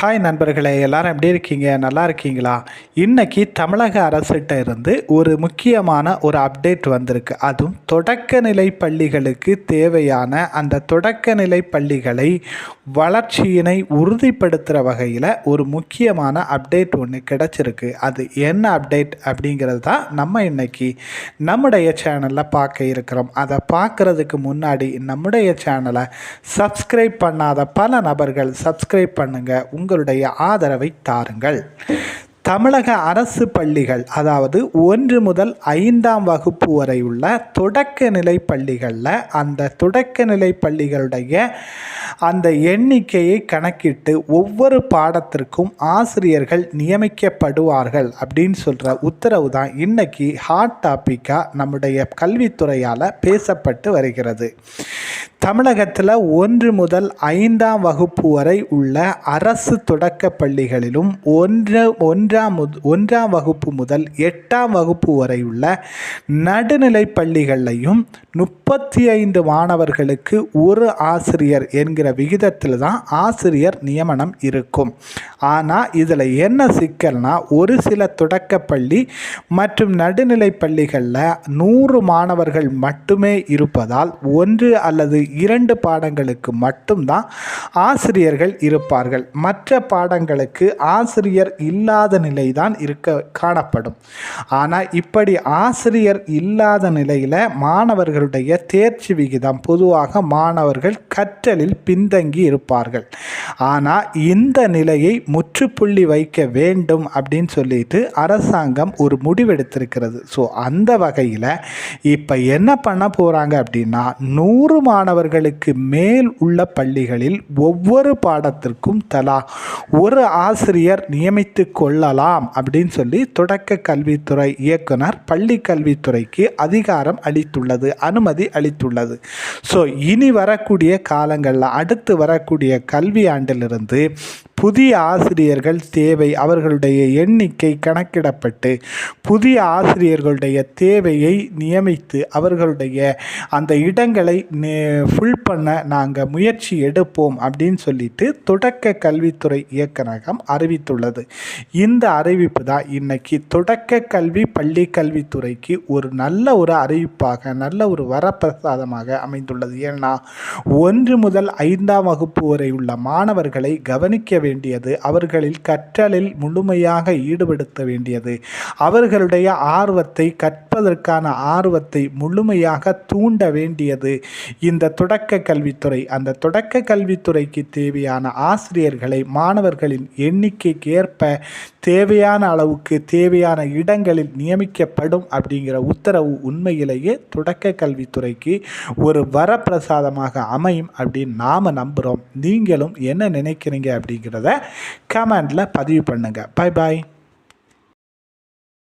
Hi நண்பர்களே எல்லாரும் எப்படி இருக்கீங்க? நல்லா இருக்கீங்களா? இன்றைக்கி தமிழக அரசிட்ட இருந்து ஒரு முக்கியமான ஒரு அப்டேட் வந்திருக்கு. அதுவும் தொடக்கநிலை பள்ளிகளுக்கு தேவையான அந்த தொடக்கநிலை பள்ளிகளை வளர்ச்சியினை உறுதிப்படுத்துகிற வகையில் ஒரு முக்கியமான அப்டேட் ஒன்று கிடச்சிருக்கு. அது என்ன அப்டேட் அப்படிங்கிறது தான் நம்ம இன்றைக்கி நம்முடைய சேனலில் பார்க்க இருக்கிறோம். அதை பார்க்குறதுக்கு முன்னாடி நம்முடைய சேனலை சப்ஸ்கிரைப் பண்ணாத பல நபர்கள் சப்ஸ்கிரைப் பண்ணுங்கள் உங்களுடைய ஆதரவை தாருங்கள். தமிழக அரசு பள்ளிகள் அதாவது ஒன்று முதல் ஐந்தாம் வகுப்பு வரை உள்ள தொடக்க நிலை பள்ளிகளில் அந்த தொடக்க நிலை பள்ளிகளுடைய அந்த எண்ணிக்கையை கணக்கிட்டு ஒவ்வொரு பாடத்திற்கும் ஆசிரியர்கள் நியமிக்கப்படுவார்கள் அப்படின்னு சொல்கிற உத்தரவு தான் இன்னைக்கு ஹாட் டாப்பிக்காக நம்முடைய கல்வித்துறையால் பேசப்பட்டு வருகிறது. தமிழகத்தில் ஒன்று முதல் ஐந்தாம் வகுப்பு வரை உள்ள அரசு தொடக்க பள்ளிகளிலும் ஒன்று ஒன்றாம் ஒன்றாம் வகுப்பு முதல் எட்டாம் வகுப்பு வரை உள்ள நடுநிலை பள்ளிகள்லையும் முப்பத்தி ஐந்து மாணவர்களுக்கு ஒரு ஆசிரியர் என்கிற விகிதத்தில் தான் ஆசிரியர் நியமனம் இருக்கும். ஆனால் இதில் என்ன சிக்கல்னா ஒரு சில தொடக்கப்பள்ளி மற்றும் நடுநிலை பள்ளிகளில் நூறு மாணவர்கள் மட்டுமே இருப்பதால் ஒன்று அல்லது இரண்டு பாடங்களுக்கு மட்டும்தான் ஆசிரியர்கள் இருப்பார்கள். மற்ற பாடங்களுக்கு ஆசிரியர் இல்லாத நிலை தான் இருக்க காணப்படும். ஆனால் இப்படி ஆசிரியர் இல்லாத நிலையில் மாணவர்களுடைய தேர்ச்சி விகிதம் பொதுவாக மாணவர்கள் கற்றலில் பின்தங்கி இருப்பார்கள். ஆனால் இந்த நிலையை முற்றுப்புள்ளி வைக்க வேண்டும் அப்படின்னு சொல்லிட்டு அரசாங்கம் ஒரு முடிவெடுத்திருக்கிறது. ஸோ அந்த வகையில் இப்போ என்ன பண்ண போகிறாங்க அப்படின்னா நூறு மாணவர்களுக்கு மேல் உள்ள பள்ளிகளில் ஒவ்வொரு பாடத்திற்கும் தலா ஒரு ஆசிரியர் நியமித்து கொள்ளலாம் அப்படின்னு சொல்லி தொடக்க கல்வித்துறை இயக்குனர் பள்ளி கல்வித்துறைக்கு அதிகாரம் அளித்துள்ளது அனுமதி அளித்துள்ளது. ஸோ இனி வரக்கூடிய காலங்களில் அடுத்து வரக்கூடிய கல்வி ஆண்டிலிருந்து புதிய ஆசிரியர்கள் தேவை அவர்களுடைய எண்ணிக்கை கணக்கிடப்பட்டு புதிய ஆசிரியர்களுடைய தேவையை நியமித்து அவர்களுடைய அந்த இடங்களை ஃபுல் பண்ண நாங்கள் முயற்சி எடுப்போம் அப்படின்னு சொல்லிட்டு தொடக்க கல்வித்துறை இயக்குநரகம் அறிவித்துள்ளது. இந்த அறிவிப்பு தான் இன்னைக்கு தொடக்க கல்வி பள்ளி கல்வித்துறைக்கு ஒரு நல்ல ஒரு அறிவிப்பாக நல்ல ஒரு வரப்பிரசாதமாக அமைந்துள்ளது. ஏன்னா ஒன்று முதல் ஐந்தாம் வகுப்பு வரை உள்ள மாணவர்களை கவனிக்க வேண்டியது அவர்களில் கற்றலில் முழுமையாக ஈடுபடுத்த வேண்டியது. அவர்களுடைய ஆர்வத்தை கற்பதற்கான ஆர்வத்தை முழுமையாக தூண்ட வேண்டியது. இந்த தொடக்க கல்வித்துறை அந்த தொடக்க கல்வித்துறைக்கு தேவையான ஆசிரியர்களை மாணவர்களின் எண்ணிக்கைக்கு ஏற்ப தேவையான அளவுக்கு தேவையான இடங்களில் நியமிக்கப்படும் அப்படிங்கிற உத்தரவு உண்மையிலேயே தொடக்க கல்வித்துறைக்கு ஒரு வரப்பிரசாதமாக அமையும் அப்படின்னு நாம் நம்புகிறோம் நீங்களும் என்ன நினைக்கிறீங்க அப்படிங்கிறத கமெண்டில் பதிவு பண்ணுங்கள் பாய் பாய்